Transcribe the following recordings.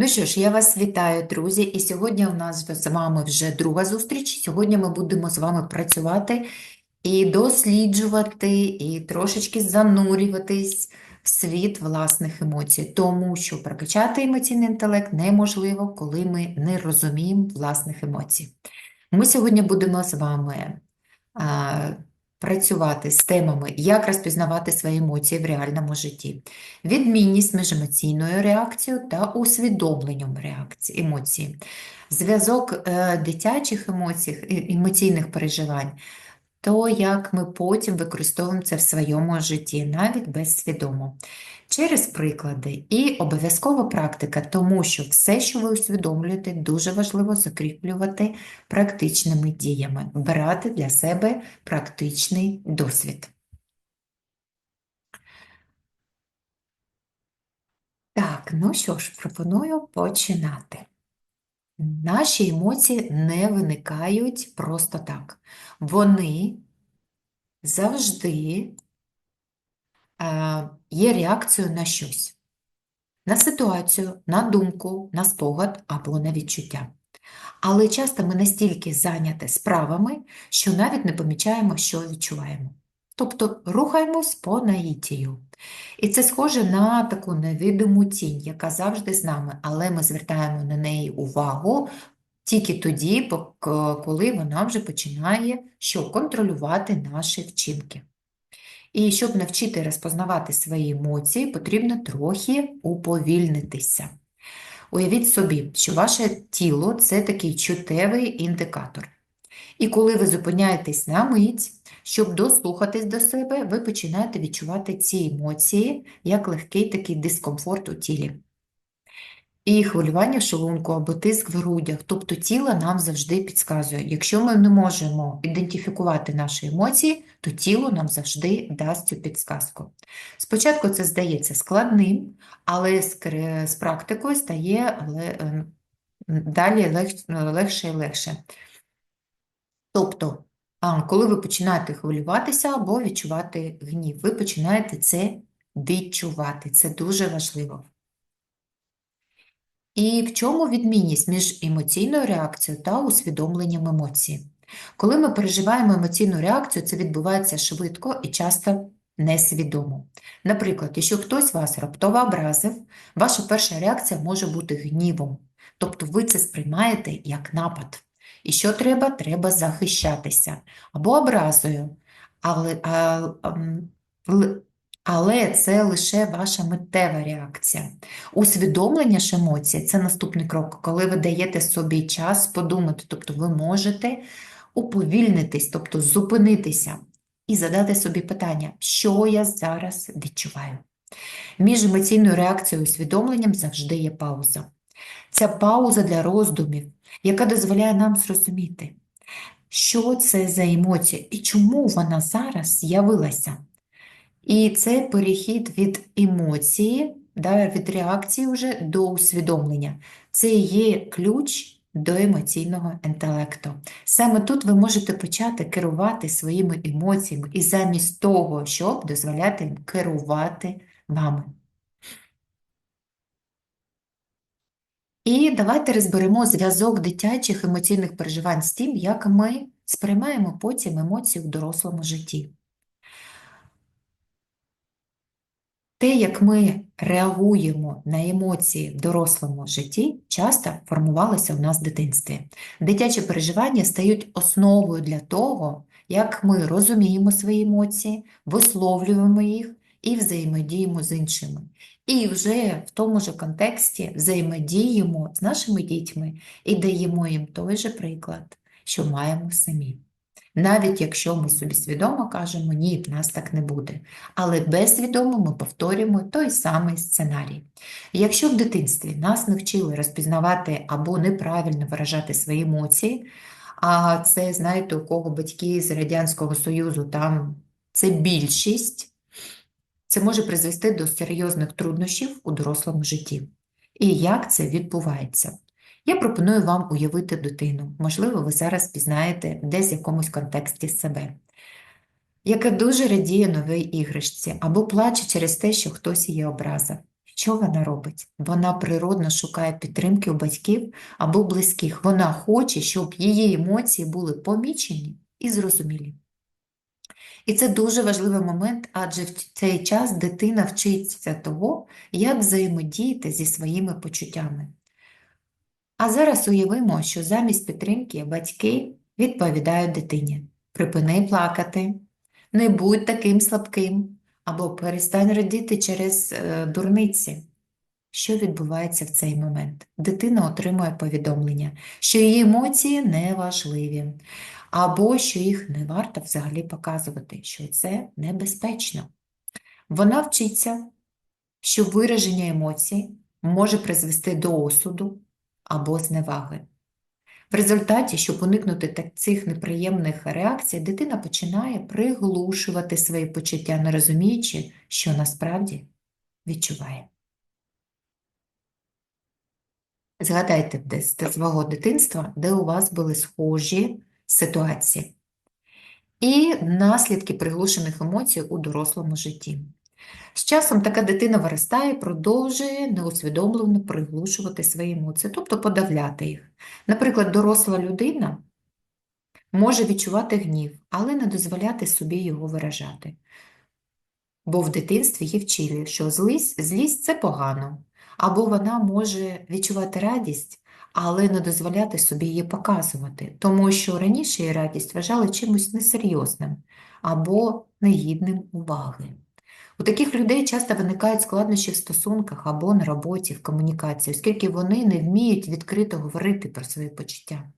Ну що ж, я вас вітаю, друзі, і сьогодні у нас з вами вже друга зустріч. Сьогодні ми будемо з вами працювати і досліджувати, і трошечки занурюватись в світ власних емоцій, тому що прокачати емоційний інтелект неможливо, коли ми не розуміємо власних емоцій. Ми сьогодні будемо з вами працювати з темами, як розпізнавати свої емоції в реальному житті, відмінність між емоційною реакцією та усвідомленням реакції емоцій, зв'язок е, дитячих емоцій, е, емоційних переживань, то як ми потім використовуємо це в своєму житті, навіть безсвідомо. Через приклади і обов'язкова практика, тому що все, що ви усвідомлюєте, дуже важливо закріплювати практичними діями, брати для себе практичний досвід. Так, ну що ж, пропоную починати. Наші емоції не виникають просто так. Вони завжди е, є реакцією на щось, на ситуацію, на думку, на спогад або на відчуття. Але часто ми настільки зайняті справами, що навіть не помічаємо, що відчуваємо. Тобто рухаємось по наїтію. І це схоже на таку невидиму тінь, яка завжди з нами, але ми звертаємо на неї увагу тільки тоді, коли вона вже починає що, контролювати наші вчинки. І щоб навчити розпознавати свої емоції, потрібно трохи уповільнитися. Уявіть собі, що ваше тіло це такий чуттєвий індикатор. І коли ви зупиняєтесь на мить, щоб дослухатись до себе, ви починаєте відчувати ці емоції як легкий такий дискомфорт у тілі. І хвилювання в шлунку або тиск в грудях. Тобто тіло нам завжди підказує. Якщо ми не можемо ідентифікувати наші емоції, то тіло нам завжди дасть цю підсказку. Спочатку це здається складним, але з, практикою стає ле- ем, далі лег- легше і легше. Тобто, коли ви починаєте хвилюватися або відчувати гнів, ви починаєте це відчувати. Це дуже важливо. І в чому відмінність між емоційною реакцією та усвідомленням емоцій? Коли ми переживаємо емоційну реакцію, це відбувається швидко і часто несвідомо. Наприклад, якщо хтось вас раптово образив, ваша перша реакція може бути гнівом. Тобто ви це сприймаєте як напад. І що треба? Треба захищатися або образою. Але, а, але це лише ваша миттєва реакція. Усвідомлення ж емоцій – це наступний крок, коли ви даєте собі час подумати, тобто ви можете уповільнитись, тобто зупинитися і задати собі питання, що я зараз відчуваю. Між емоційною реакцією і усвідомленням завжди є пауза. Ця пауза для роздумів, яка дозволяє нам зрозуміти, що це за емоція і чому вона зараз з'явилася. І це перехід від емоції, да, від реакції вже до усвідомлення. Це є ключ до емоційного інтелекту. Саме тут ви можете почати керувати своїми емоціями і замість того, щоб дозволяти їм керувати вами. І давайте розберемо зв'язок дитячих емоційних переживань з тим, як ми сприймаємо потім емоції в дорослому житті. Те, як ми реагуємо на емоції в дорослому житті, часто формувалося в нас в дитинстві. Дитячі переживання стають основою для того, як ми розуміємо свої емоції, висловлюємо їх і взаємодіємо з іншими. І вже в тому ж контексті взаємодіємо з нашими дітьми і даємо їм той же приклад, що маємо самі. Навіть якщо ми собі свідомо кажемо, ні, в нас так не буде. Але безсвідомо ми повторюємо той самий сценарій. Якщо в дитинстві нас не вчили розпізнавати або неправильно виражати свої емоції, а це, знаєте, у кого батьки з Радянського Союзу, там це більшість, це може призвести до серйозних труднощів у дорослому житті. І як це відбувається? Я пропоную вам уявити дитину. Можливо, ви зараз пізнаєте десь в якомусь контексті себе, яка дуже радіє новій іграшці або плаче через те, що хтось її образив. Що вона робить? Вона природно шукає підтримки у батьків або близьких. Вона хоче, щоб її емоції були помічені і зрозумілі. І це дуже важливий момент, адже в цей час дитина вчиться того, як взаємодіяти зі своїми почуттями. А зараз уявимо, що замість підтримки батьки відповідають дитині: припини плакати, не будь таким слабким, або перестань радіти через е, дурниці. Що відбувається в цей момент? Дитина отримує повідомлення, що її емоції не важливі, або що їх не варто взагалі показувати, що це небезпечно. Вона вчиться, що вираження емоцій може призвести до осуду або зневаги. В результаті, щоб уникнути цих неприємних реакцій, дитина починає приглушувати свої почуття, не розуміючи, що насправді відчуває. Згадайте з свого дитинства, де у вас були схожі ситуації. І наслідки приглушених емоцій у дорослому житті. З часом така дитина виростає, продовжує неусвідомлено приглушувати свої емоції, тобто подавляти їх. Наприклад, доросла людина може відчувати гнів, але не дозволяти собі його виражати. Бо в дитинстві її вчили, що злість, злість це погано, або вона може відчувати радість, але не дозволяти собі її показувати, тому що раніше її радість вважали чимось несерйозним або негідним уваги. У таких людей часто виникають складнощі в стосунках або на роботі, в комунікації, оскільки вони не вміють відкрито говорити про свої почуття.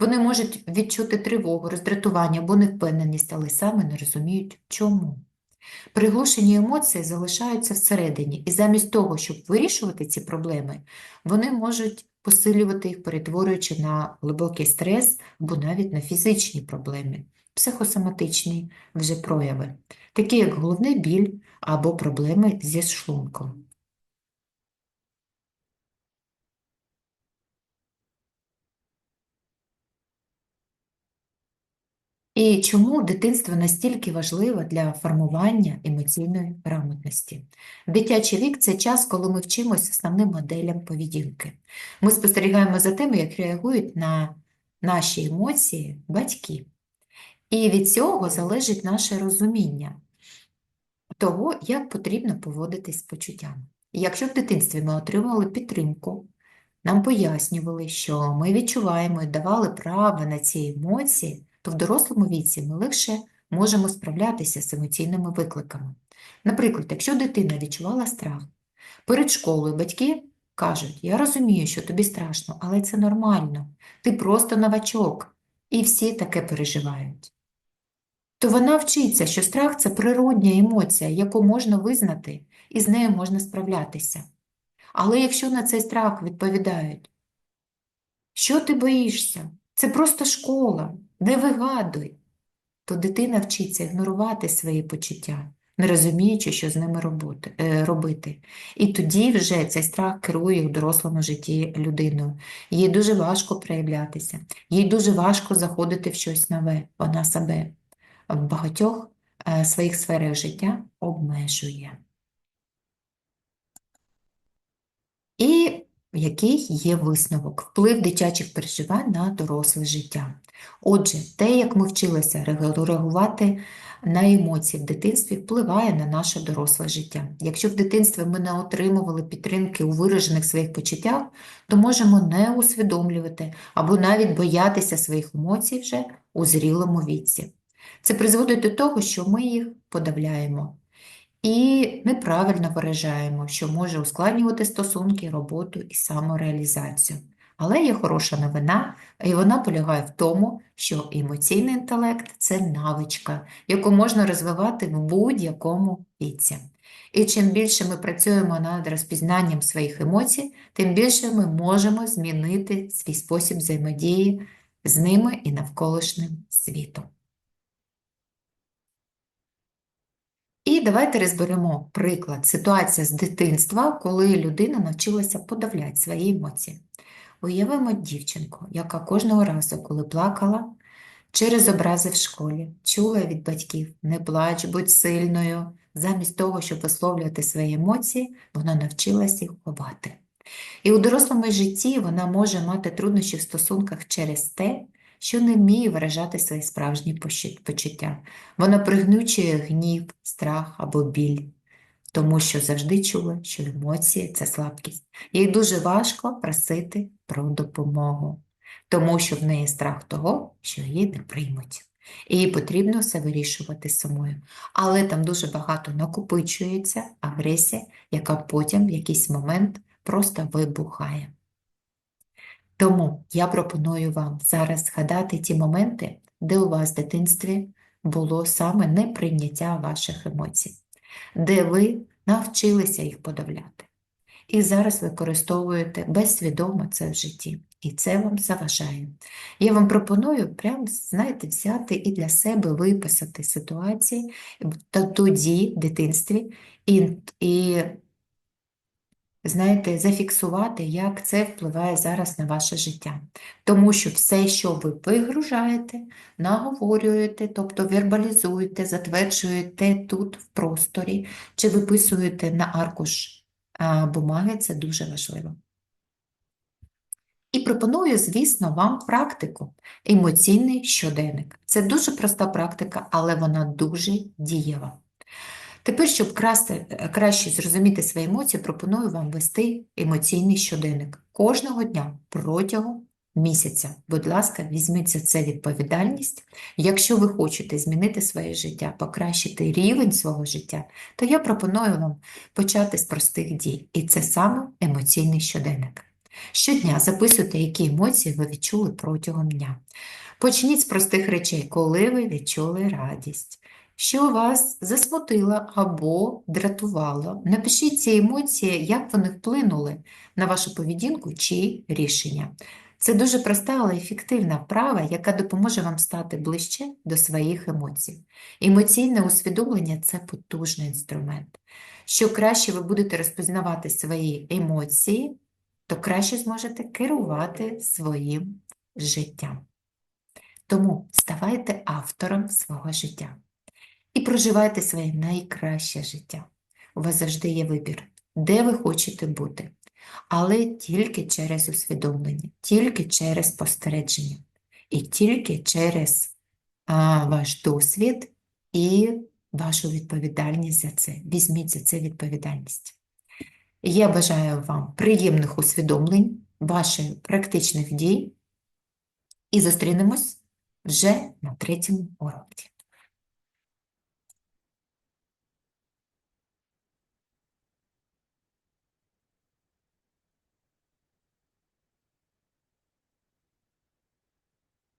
Вони можуть відчути тривогу, роздратування або невпевненість, але саме не розуміють, чому. Приглушені емоції залишаються всередині, і замість того, щоб вирішувати ці проблеми, вони можуть посилювати їх, перетворюючи на глибокий стрес або навіть на фізичні проблеми, психосоматичні вже прояви, такі як головний біль або проблеми зі шлунком. І чому дитинство настільки важливе для формування емоційної грамотності? Дитячий вік це час, коли ми вчимося основним моделям поведінки. Ми спостерігаємо за тим, як реагують на наші емоції батьки. І від цього залежить наше розуміння того, як потрібно поводитись з почуттями. якщо в дитинстві ми отримали підтримку, нам пояснювали, що ми відчуваємо і давали право на ці емоції то в дорослому віці ми легше можемо справлятися з емоційними викликами. Наприклад, якщо дитина відчувала страх, перед школою батьки кажуть, я розумію, що тобі страшно, але це нормально, ти просто новачок, і всі таке переживають. То вона вчиться, що страх це природня емоція, яку можна визнати, і з нею можна справлятися. Але якщо на цей страх відповідають, що ти боїшся? Це просто школа, не вигадуй, то дитина вчиться ігнорувати свої почуття, не розуміючи, що з ними е, робити. І тоді вже цей страх керує в дорослому житті людиною. Їй дуже важко проявлятися, їй дуже важко заходити в щось нове. Вона себе в багатьох е, своїх сферах життя обмежує. І який є висновок, вплив дитячих переживань на доросле життя. Отже, те, як ми вчилися реагувати на емоції в дитинстві, впливає на наше доросле життя. Якщо в дитинстві ми не отримували підтримки у виражених своїх почуттях, то можемо не усвідомлювати або навіть боятися своїх емоцій вже у зрілому віці. Це призводить до того, що ми їх подавляємо і неправильно виражаємо, що може ускладнювати стосунки, роботу і самореалізацію. Але є хороша новина, і вона полягає в тому, що емоційний інтелект це навичка, яку можна розвивати в будь-якому віці. І чим більше ми працюємо над розпізнанням своїх емоцій, тим більше ми можемо змінити свій спосіб взаємодії з ними і навколишнім світом. І давайте розберемо приклад, ситуація з дитинства, коли людина навчилася подавляти свої емоції. Уявимо дівчинку, яка кожного разу, коли плакала через образи в школі, чула від батьків не плач, будь сильною, замість того, щоб висловлювати свої емоції, вона навчилась їх ховати. І у дорослому житті вона може мати труднощі в стосунках через те, що не вміє виражати свої справжні почуття. Вона пригнучує гнів, страх або біль, тому що завжди чула, що емоції це слабкість. Їй дуже важко просити про допомогу, тому що в неї страх того, що її не приймуть. І їй потрібно все вирішувати самою. Але там дуже багато накопичується агресія, яка потім в якийсь момент просто вибухає. Тому я пропоную вам зараз згадати ті моменти, де у вас в дитинстві було саме неприйняття ваших емоцій, де ви навчилися їх подавляти. І зараз використовуєте безсвідомо це в житті. І це вам заважає. Я вам пропоную прямо, знаєте, взяти і для себе виписати ситуації та тоді в дитинстві і, і знаєте, зафіксувати, як це впливає зараз на ваше життя. Тому що все, що ви вигружаєте, наговорюєте, тобто вербалізуєте, затверджуєте тут в просторі, чи виписуєте на аркуш бумаги, це дуже важливо. І пропоную, звісно, вам практику емоційний щоденник. Це дуже проста практика, але вона дуже дієва. Тепер, щоб краще, краще зрозуміти свої емоції, пропоную вам вести емоційний щоденник кожного дня протягом місяця. Будь ласка, візьміть за це відповідальність. Якщо ви хочете змінити своє життя, покращити рівень свого життя, то я пропоную вам почати з простих дій. І це саме емоційний щоденник. Щодня записуйте, які емоції ви відчули протягом дня. Почніть з простих речей, коли ви відчули радість що вас засмутило або дратувало. Напишіть ці емоції, як вони вплинули на вашу поведінку чи рішення. Це дуже проста, але ефективна вправа, яка допоможе вам стати ближче до своїх емоцій. Емоційне усвідомлення це потужний інструмент. Що краще ви будете розпізнавати свої емоції, то краще зможете керувати своїм життям. Тому ставайте автором свого життя і проживайте своє найкраще життя. У вас завжди є вибір, де ви хочете бути, але тільки через усвідомлення, тільки через спостереження, і тільки через а, ваш досвід і вашу відповідальність за це. Візьміть за це відповідальність. Я бажаю вам приємних усвідомлень, ваших практичних дій, і зустрінемось вже на третьому уроці.